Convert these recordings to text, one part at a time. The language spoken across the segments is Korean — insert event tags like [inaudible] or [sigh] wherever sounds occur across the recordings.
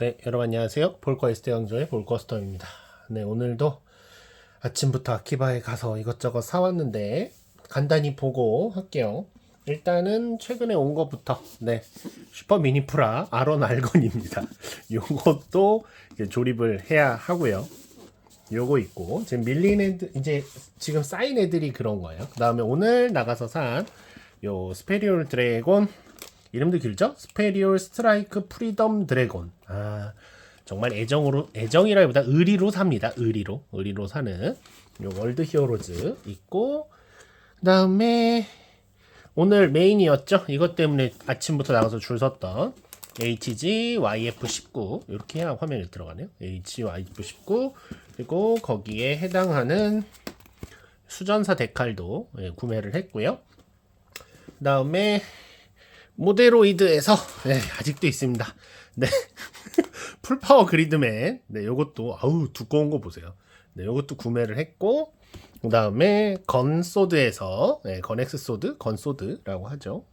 네, 여러분 안녕하세요. 볼거 에스테 강조의 볼커스텀입니다. 네, 오늘도 아침부터 아키바에 가서 이것저것 사왔는데 간단히 보고 할게요. 일단은 최근에 온 것부터 네 슈퍼 미니프라 아론 알건입니다. [laughs] 요것도 조립을 해야 하고요. 요거 있고 지금 밀린 애들 이제 지금 쌓인 애들이 그런 거예요. 그 다음에 오늘 나가서 산 요 스페리올 드래곤 이름도 길죠? 스페리올 스트라이크 프리덤 드래곤. 아 정말 애정으로 애정이라기보다 의리로 삽니다. 의리로 의리로 사는 요 월드 히어로즈 있고 그다음에 오늘 메인이었죠. 이것 때문에 아침부터 나가서 줄 섰던 HG YF19 이렇게 화면에 들어가네요. HG YF19 그리고 거기에 해당하는 수전사 데칼도 예, 구매를 했고요. 그 다음에 모데로이드에서 네, 아직도 있습니다. 네. [laughs] 풀파워 그리드맨. 네, 요것도 아우 두꺼운 거 보세요. 네, 요것도 구매를 했고 그다음에 건소드에서 네, 건엑스 소드, 건소드라고 하죠.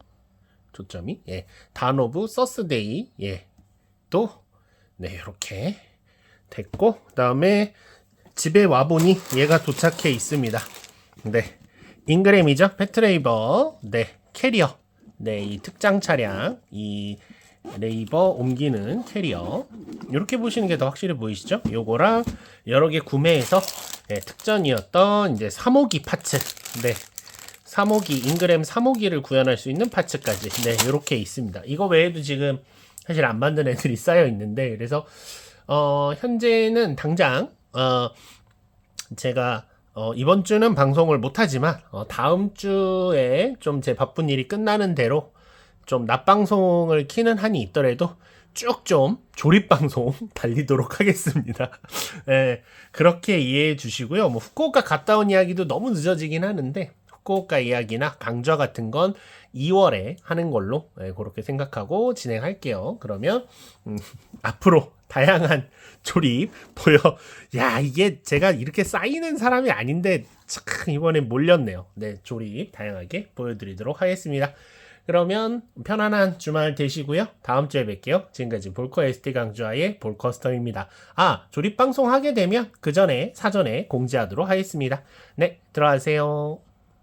초점이 예. 단오브 서스데이 예. 또 네, 이렇게 됐고 그다음에 집에 와 보니 얘가 도착해 있습니다. 네. 잉그램이죠. 페트레이버. 네. 캐리어. 네, 이 특장 차량, 이 레이버 옮기는 캐리어. 이렇게 보시는 게 더 확실히 보이시죠? 요거랑 여러 개 구매해서 네, 특전이었던 이제 3호기 파츠. 네. 3호기, 잉그램 3호기를 구현할 수 있는 파츠까지. 네, 이렇게 있습니다. 이거 외에도 지금 사실 안 만든 애들이 [laughs] 쌓여 있는데, 그래서, 어, 현재는 당장, 어, 제가 어, 이번 주는 방송을 못하지만 어, 다음 주에 좀 제 바쁜 일이 끝나는 대로 좀 낮방송을 키는 한이 있더라도 쭉 좀 조립방송 [laughs] 달리도록 하겠습니다. [laughs] 예, 그렇게 이해해 주시고요. 뭐 후쿠오카 갔다 온 이야기도 너무 늦어지긴 하는데 후쿠오카 이야기나 강좌 같은 건 2월에 하는 걸로 예, 그렇게 생각하고 진행할게요. 그러면 음, [laughs] 앞으로 다양한 조립 보여. 야 이게 제가 이렇게 쌓이는 사람이 아닌데 참 이번에 몰렸네요. 네 조립 다양하게 보여드리도록 하겠습니다. 그러면 편안한 주말 되시고요. 다음 주에 뵐게요. 지금까지 볼커 ST 강주아의 볼커스텀입니다. 아 조립 방송 하게 되면 그 전에 사전에 공지하도록 하겠습니다. 네 들어가세요.